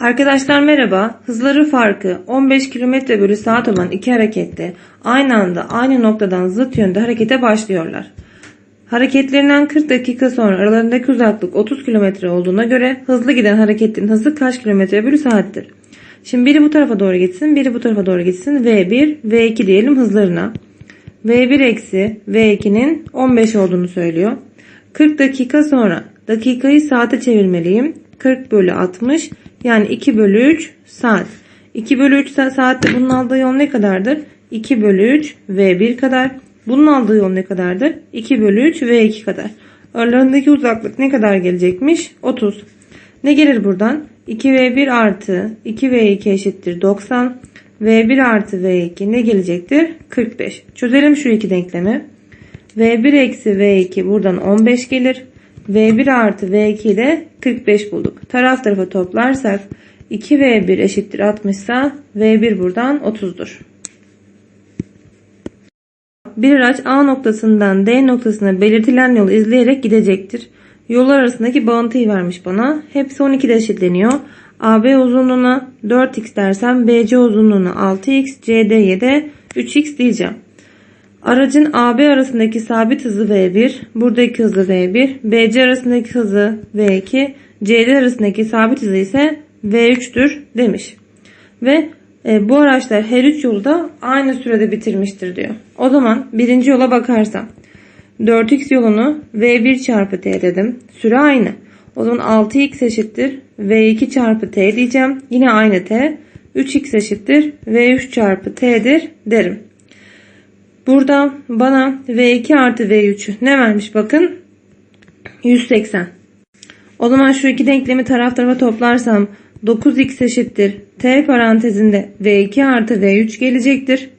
Arkadaşlar merhaba. Hızları farkı 15 km bölü saat olan iki harekette aynı anda aynı noktadan zıt yönde harekete başlıyorlar. Hareketlerinden 40 dakika sonra aralarındaki uzaklık 30 km olduğuna göre hızlı giden hareketin hızı kaç km bölü saattir? Şimdi biri bu tarafa doğru gitsin, biri bu tarafa doğru gitsin. V1, V2 diyelim hızlarına. V1 eksi V2'nin 15 olduğunu söylüyor. 40 dakika sonra dakikayı saate çevirmeliyim. 40 bölü 60 yani 2 bölü 3 saat. 2 bölü 3 sa- saatte bunun aldığı yol ne kadardır? 2 bölü 3 V1 kadar. Bunun aldığı yol ne kadardır? 2 bölü 3 V2 kadar. Aralarındaki uzaklık ne kadar gelecekmiş? 30. Ne gelir buradan? 2V1 artı 2V2 eşittir 90. V1 artı V2 ne gelecektir? 45. Çözelim şu iki denklemi. V1 eksi V2 buradan 15 gelir. V1 artı V2 de 45 bulduk. Taraf tarafa toplarsak 2V1 eşittir 60 ise V1 buradan 30'dur. Bir araç A noktasından D noktasına belirtilen yolu izleyerek gidecektir. Yollar arasındaki bağıntıyı vermiş bana. Hepsi 12'de eşitleniyor. AB uzunluğuna 4x dersem BC uzunluğuna 6x, CD'ye de 3x diyeceğim. Aracın AB arasındaki sabit hızı V1, buradaki hızı V1, BC arasındaki hızı V2, CD arasındaki sabit hızı ise V3'tür demiş. Ve e, bu araçlar her üç yolu da aynı sürede bitirmiştir diyor. O zaman birinci yola bakarsam 4x yolunu V1 çarpı T dedim. Süre aynı. O zaman 6x eşittir V2 çarpı T diyeceğim. Yine aynı T. 3x eşittir V3 çarpı T'dir derim. Burada bana V2 artı V3 ne vermiş bakın. 180. O zaman şu iki denklemi taraf tarafa toplarsam 9x eşittir. T parantezinde V2 artı V3 gelecektir.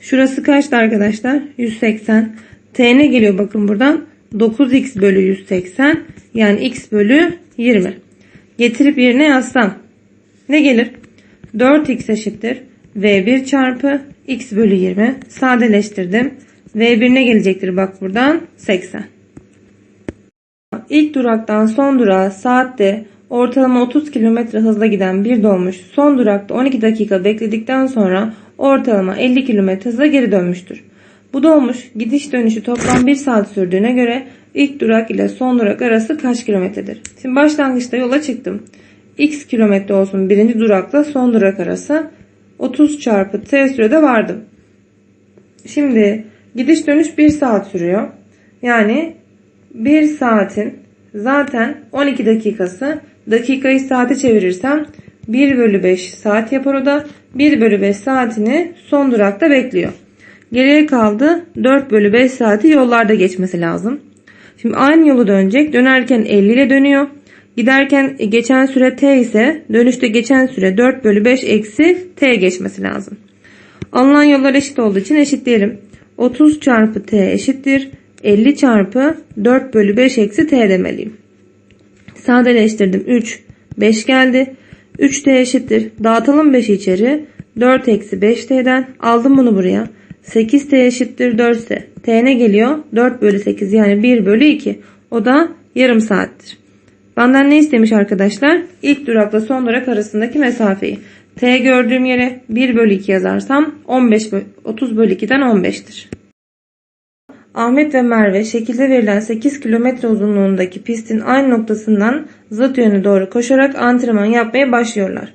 Şurası kaçtı arkadaşlar? 180. T ne geliyor bakın buradan? 9x bölü 180 yani x bölü 20. Getirip yerine yazsam ne gelir? 4x eşittir. V1 çarpı x bölü 20. Sadeleştirdim. V1 ne gelecektir bak buradan? 80. İlk duraktan son durağa saatte ortalama 30 km hızla giden bir dolmuş son durakta 12 dakika bekledikten sonra ortalama 50 km hızla geri dönmüştür. Bu dolmuş gidiş dönüşü toplam 1 saat sürdüğüne göre ilk durak ile son durak arası kaç kilometredir? Şimdi başlangıçta yola çıktım. X kilometre olsun birinci durakla son durak arası 30 çarpı t sürede vardım. Şimdi gidiş dönüş 1 saat sürüyor. Yani 1 saatin zaten 12 dakikası dakikayı saate çevirirsem 1 bölü 5 saat yapar o da 1 bölü 5 saatini son durakta bekliyor. Geriye kaldı 4 bölü 5 saati yollarda geçmesi lazım. Şimdi aynı yolu dönecek. Dönerken 50 ile dönüyor. Giderken geçen süre t ise dönüşte geçen süre 4 bölü 5 eksi t geçmesi lazım. Alınan yollar eşit olduğu için eşitleyelim. 30 çarpı t eşittir. 50 çarpı 4 bölü 5 eksi t demeliyim. Sadeleştirdim. 3, 5 geldi. 3t eşittir. Dağıtalım 5'i içeri. 4 eksi 5t'den aldım bunu buraya. 8t eşittir 4 ise t ne geliyor? 4 bölü 8 yani 1 bölü 2. O da yarım saattir. Benden ne istemiş arkadaşlar? İlk durakla son durak arasındaki mesafeyi. T gördüğüm yere 1 bölü 2 yazarsam 15 bölü, 30 bölü 2'den 15'tir. Ahmet ve Merve şekilde verilen 8 kilometre uzunluğundaki pistin aynı noktasından zıt yöne doğru koşarak antrenman yapmaya başlıyorlar.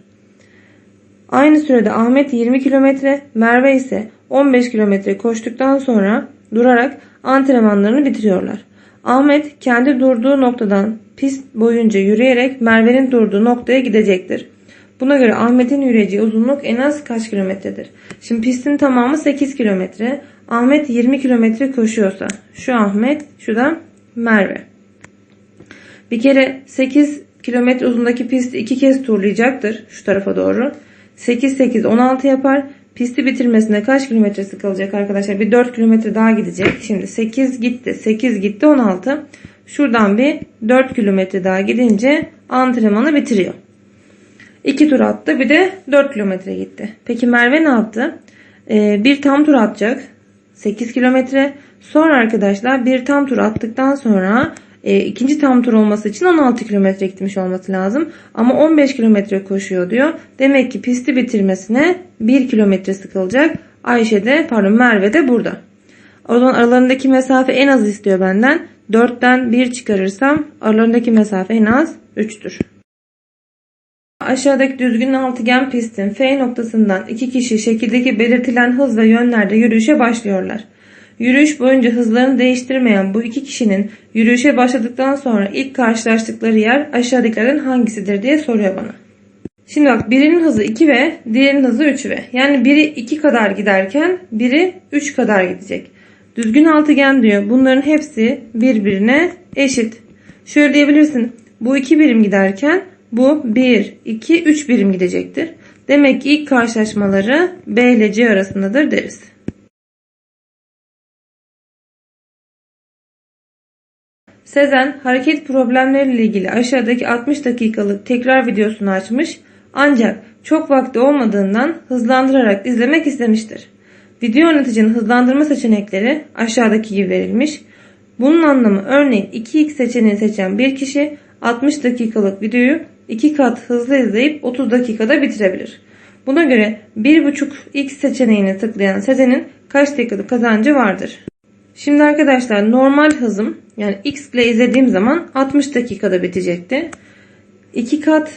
Aynı sürede Ahmet 20 kilometre, Merve ise 15 kilometre koştuktan sonra durarak antrenmanlarını bitiriyorlar. Ahmet kendi durduğu noktadan pist boyunca yürüyerek Merve'nin durduğu noktaya gidecektir. Buna göre Ahmet'in yürüyeceği uzunluk en az kaç kilometredir? Şimdi pistin tamamı 8 kilometre. Ahmet 20 kilometre koşuyorsa şu Ahmet, şu da Merve. Bir kere 8 kilometre uzundaki pisti iki kez turlayacaktır şu tarafa doğru. 8 8 16 yapar. Pisti bitirmesine kaç kilometresi kalacak arkadaşlar? Bir 4 kilometre daha gidecek. Şimdi 8 gitti. 8 gitti 16. Şuradan bir 4 kilometre daha gidince antrenmanı bitiriyor. 2 tur attı. Bir de 4 kilometre gitti. Peki Merve ne yaptı? Ee, bir tam tur atacak. 8 kilometre. Sonra arkadaşlar bir tam tur attıktan sonra e, ikinci tam tur olması için 16 kilometre gitmiş olması lazım. Ama 15 kilometre koşuyor diyor. Demek ki pisti bitirmesine 1 kilometre sıkılacak. Ayşe de pardon Merve de burada. O zaman aralarındaki mesafe en az istiyor benden. 4'ten 1 çıkarırsam aralarındaki mesafe en az 3'tür. Aşağıdaki düzgün altıgen pistin F noktasından iki kişi şekildeki belirtilen hız ve yönlerde yürüyüşe başlıyorlar. Yürüyüş boyunca hızlarını değiştirmeyen bu iki kişinin yürüyüşe başladıktan sonra ilk karşılaştıkları yer aşağıdakilerden hangisidir diye soruyor bana. Şimdi bak birinin hızı 2 ve diğerinin hızı 3 ve. Yani biri 2 kadar giderken biri 3 kadar gidecek. Düzgün altıgen diyor. Bunların hepsi birbirine eşit. Şöyle diyebilirsin. Bu 2 birim giderken bu 1, 2, 3 birim gidecektir. Demek ki ilk karşılaşmaları B ile C arasındadır deriz. Sezen hareket problemleriyle ilgili aşağıdaki 60 dakikalık tekrar videosunu açmış ancak çok vakti olmadığından hızlandırarak izlemek istemiştir. Video yöneticinin hızlandırma seçenekleri aşağıdaki gibi verilmiş. Bunun anlamı örneğin 2x seçeneğini seçen bir kişi 60 dakikalık videoyu 2 kat hızlı izleyip 30 dakikada bitirebilir. Buna göre 1.5x seçeneğini tıklayan Sezen'in kaç dakikalık kazancı vardır? Şimdi arkadaşlar normal hızım yani x ile izlediğim zaman 60 dakikada bitecekti. 2 kat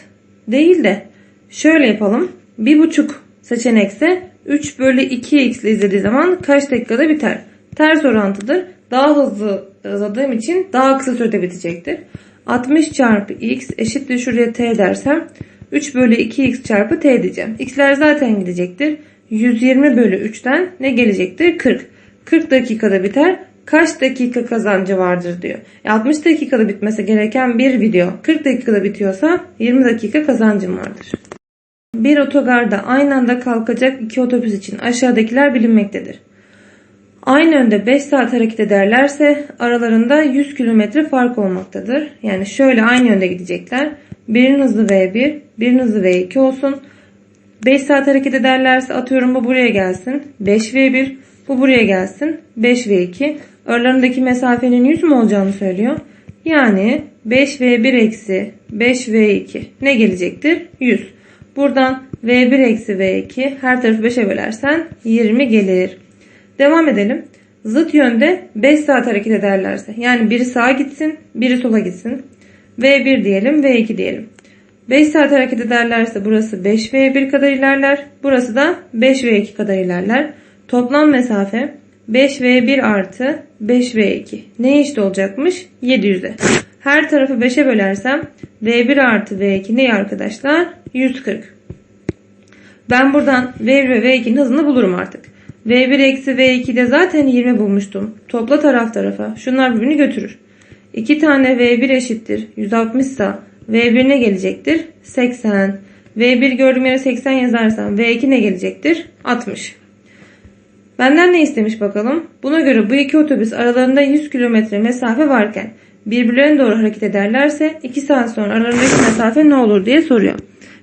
değil de şöyle yapalım. 1.5 seçenekse 3 bölü 2x ile izlediği zaman kaç dakikada biter? Ters orantıdır. Daha hızlı uzadığım için daha kısa sürede bitecektir. 60 çarpı x eşittir şuraya t dersem 3 bölü 2x çarpı t diyeceğim. x'ler zaten gidecektir. 120 bölü 3'ten ne gelecektir? 40. 40 dakikada biter. Kaç dakika kazancı vardır diyor. E 60 dakikada bitmesi gereken bir video 40 dakikada bitiyorsa 20 dakika kazancım vardır. Bir otogarda aynı anda kalkacak iki otobüs için aşağıdakiler bilinmektedir. Aynı yönde 5 saat hareket ederlerse aralarında 100 kilometre fark olmaktadır. Yani şöyle aynı yönde gidecekler. Birinin hızı V1, birinin hızı V2 olsun. 5 saat hareket ederlerse atıyorum bu buraya gelsin. 5V1, bu buraya gelsin. 5V2. Aralarındaki mesafenin 100 mü olacağını söylüyor. Yani 5V1 eksi 5V2 ne gelecektir? 100. Buradan V1 eksi V2 her tarafı 5'e bölersen 20 gelir. Devam edelim. Zıt yönde 5 saat hareket ederlerse yani biri sağa gitsin biri sola gitsin. V1 diyelim V2 diyelim. 5 saat hareket ederlerse burası 5V1 kadar ilerler. Burası da 5V2 kadar ilerler. Toplam mesafe 5V1 artı 5V2. Ne eşit olacakmış? 700'e. Her tarafı 5'e bölersem V1 artı V2 ne arkadaşlar? 140. Ben buradan V1 ve V2'nin hızını bulurum artık. V1 eksi V2'de zaten 20 bulmuştum. Topla taraf tarafa. Şunlar birbirini götürür. 2 tane V1 eşittir. 160 ise V1 ne gelecektir? 80. V1 gördüğüm yere 80 yazarsam V2 ne gelecektir? 60. Benden ne istemiş bakalım? Buna göre bu iki otobüs aralarında 100 kilometre mesafe varken birbirlerine doğru hareket ederlerse 2 saat sonra aralarındaki mesafe ne olur diye soruyor.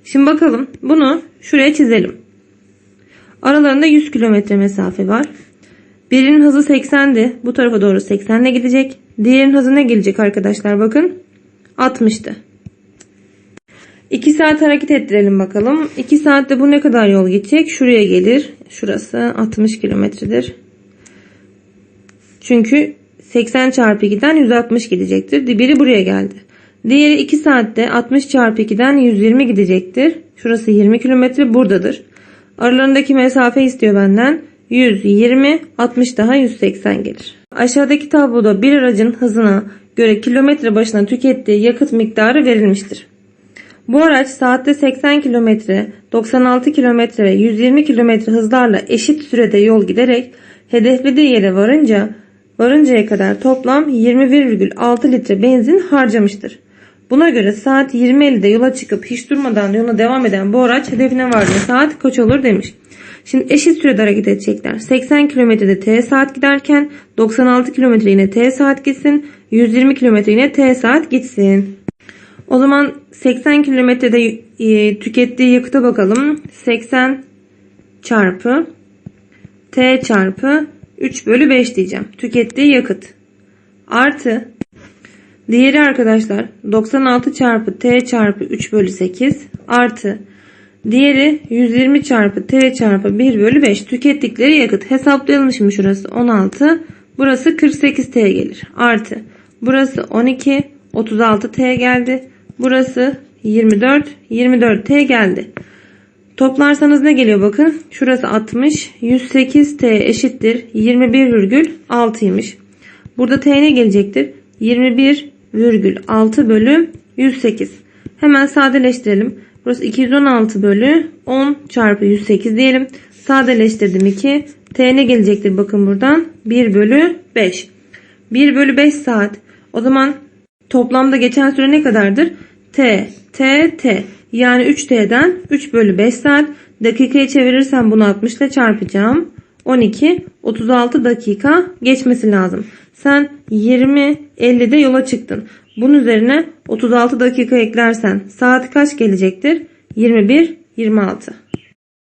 Şimdi bakalım bunu şuraya çizelim. Aralarında 100 kilometre mesafe var. Birinin hızı 80'di. Bu tarafa doğru 80 ile gidecek. Diğerinin hızı ne gelecek arkadaşlar bakın. 60'tı. 2 saat hareket ettirelim bakalım. 2 saatte bu ne kadar yol gidecek? Şuraya gelir. Şurası 60 kilometredir. Çünkü 80 çarpı 2'den 160 gidecektir. Biri buraya geldi. Diğeri 2 saatte 60 çarpı 2'den 120 gidecektir. Şurası 20 kilometre buradadır. Aralarındaki mesafe istiyor benden. 120, 60 daha 180 gelir. Aşağıdaki tabloda bir aracın hızına göre kilometre başına tükettiği yakıt miktarı verilmiştir. Bu araç saatte 80 km, 96 km ve 120 km hızlarla eşit sürede yol giderek hedeflediği yere varınca varıncaya kadar toplam 21,6 litre benzin harcamıştır. Buna göre saat 20.50'de yola çıkıp hiç durmadan yoluna devam eden bu araç hedefine vardığı saat kaç olur demiş. Şimdi eşit sürede hareket edecekler. 80 kilometrede t saat giderken 96 kilometre yine t saat gitsin. 120 kilometre yine t saat gitsin. O zaman 80 kilometrede e, tükettiği yakıta bakalım. 80 çarpı t çarpı 3 bölü 5 diyeceğim. Tükettiği yakıt. Artı Diğeri arkadaşlar 96 çarpı t çarpı 3 bölü 8 artı diğeri 120 çarpı t çarpı 1 bölü 5 tükettikleri yakıt hesaplayalım şimdi şurası 16 burası 48 t gelir artı burası 12 36 t geldi burası 24 24 t geldi Toplarsanız ne geliyor bakın. Şurası 60. 108 T eşittir. 21,6'ymış. Burada T ne gelecektir? 21,6 bölü 108. Hemen sadeleştirelim. Burası 216 bölü 10 çarpı 108 diyelim. Sadeleştirdim 2. T ne gelecektir bakın buradan? 1 bölü 5. 1 bölü 5 saat. O zaman toplamda geçen süre ne kadardır? T, T, T. Yani 3T'den 3 bölü 5 saat. Dakikaya çevirirsem bunu 60 ile çarpacağım. 12, 36 dakika geçmesi lazım. Sen 20, 50'de yola çıktın. Bunun üzerine 36 dakika eklersen saat kaç gelecektir? 21, 26.